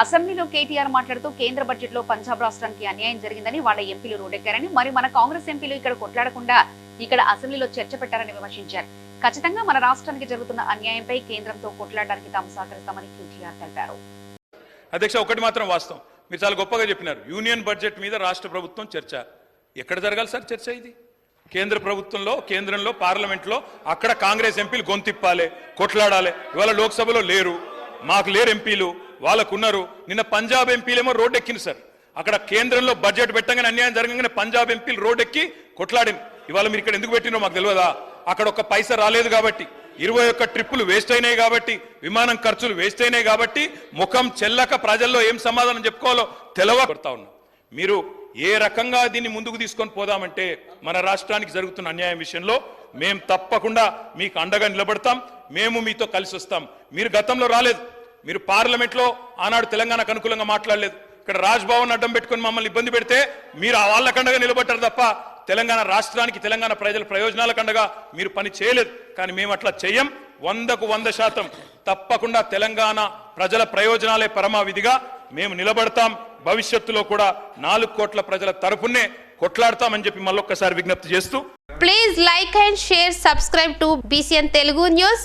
అసెంబ్లీలో కేటీఆర్ మాట్లాడుతూ కేంద్ర బడ్జెట్లో పంజాబ్ రాష్ట్రానికి అన్యాయం జరిగిందని వాళ్ళ ఎంపీలు రోడ్డెక్కారని మరి మన కాంగ్రెస్ ఎంపీలు ఇక్కడ కొట్లాడకుండా ఇక్కడ అసెంబ్లీలో చర్చ పెట్టారని విమర్శించారు. ఖచ్చితంగా మన రాష్ట్రానికి జరుగుతున్న అన్యాయంపై కేంద్రంతో కొట్లాడడానికి తాము సహకరిస్తామని కేటీఆర్ తెలిపారు. అధ్యక్ష ఒకటి మాత్రం వాస్తవం. మీరు చాలా గొప్పగా చెప్పినారు. యూనియన్ బడ్జెట్ మీద రాష్ట్ర ప్రభుత్వం చర్చ. ఎక్కడ జరగాలి సార్ చర్చ ఇది? కేంద్ర ప్రభుత్వంలో కేంద్రంలో పార్లమెంట్లో అక్కడ కాంగ్రెస్ ఎంపీలు గొంతిప్పాలి కొట్లాడాలి. ఇవాళ లోక్సభలో లేరు. మాకు లేరు ఎంపీలు. వాళ్ళకున్నారు. నిన్న పంజాబ్ ఎంపీలేమో రోడ్ ఎక్కింది సార్. అక్కడ కేంద్రంలో బడ్జెట్ పెట్టగానే అన్యాయం జరగగానే పంజాబ్ ఎంపీలు రోడ్ ఎక్కి కొట్లాడింది ఇవాళ మీరు ఇక్కడ ఎందుకు పెట్టినో మాకు తెలియదా? అక్కడ ఒక పైసా రాలేదు కాబట్టి ఇరవై ఒక్క ట్రిప్పులు వేస్ట్ అయినాయి కాబట్టి విమానం ఖర్చులు వేస్ట్ అయినాయి కాబట్టి ముఖం చెల్లక ప్రజల్లో ఏం సమాధానం చెప్పుకోవాలో తెలవబడతా ఉన్నా. మీరు ఏ రకంగా దీన్ని ముందుకు తీసుకొని పోదామంటే మన రాష్ట్రానికి జరుగుతున్న అన్యాయం విషయంలో మేము తప్పకుండా మీకు అండగా నిలబడతాం. మేము మీతో కలిసి వస్తాం మీరు గతంలో రాలేదు. మీరు పార్లమెంట్లో ఆనాడు తెలంగాణకు అనుకూలంగా మాట్లాడలేదు. ఇక్కడ రాజ్భవన్ అడ్డం పెట్టుకొని మమ్మల్ని ఇబ్బంది పెడితే మీరు ఆ వాళ్ళకండగా నిలబడ్డారు తప్ప తెలంగాణ రాష్ట్రానికి తెలంగాణ ప్రజల ప్రయోజనాలకండగా మీరు పని చేయలేదు. కానీ మేము అట్లా చెయ్యం. వందకు వంద శాతం తప్పకుండా తెలంగాణ ప్రజల ప్రయోజనాలే పరమావిధిగా మేము నిలబడతాం. భవిష్యత్తులో కూడా నాలుగు కోట్ల ప్రజల తరపునే కొట్లాడతామని చెప్పి మళ్ళొక్కసారి విజ్ఞప్తి చేస్తూ please like and share subscribe to BCN Telugu news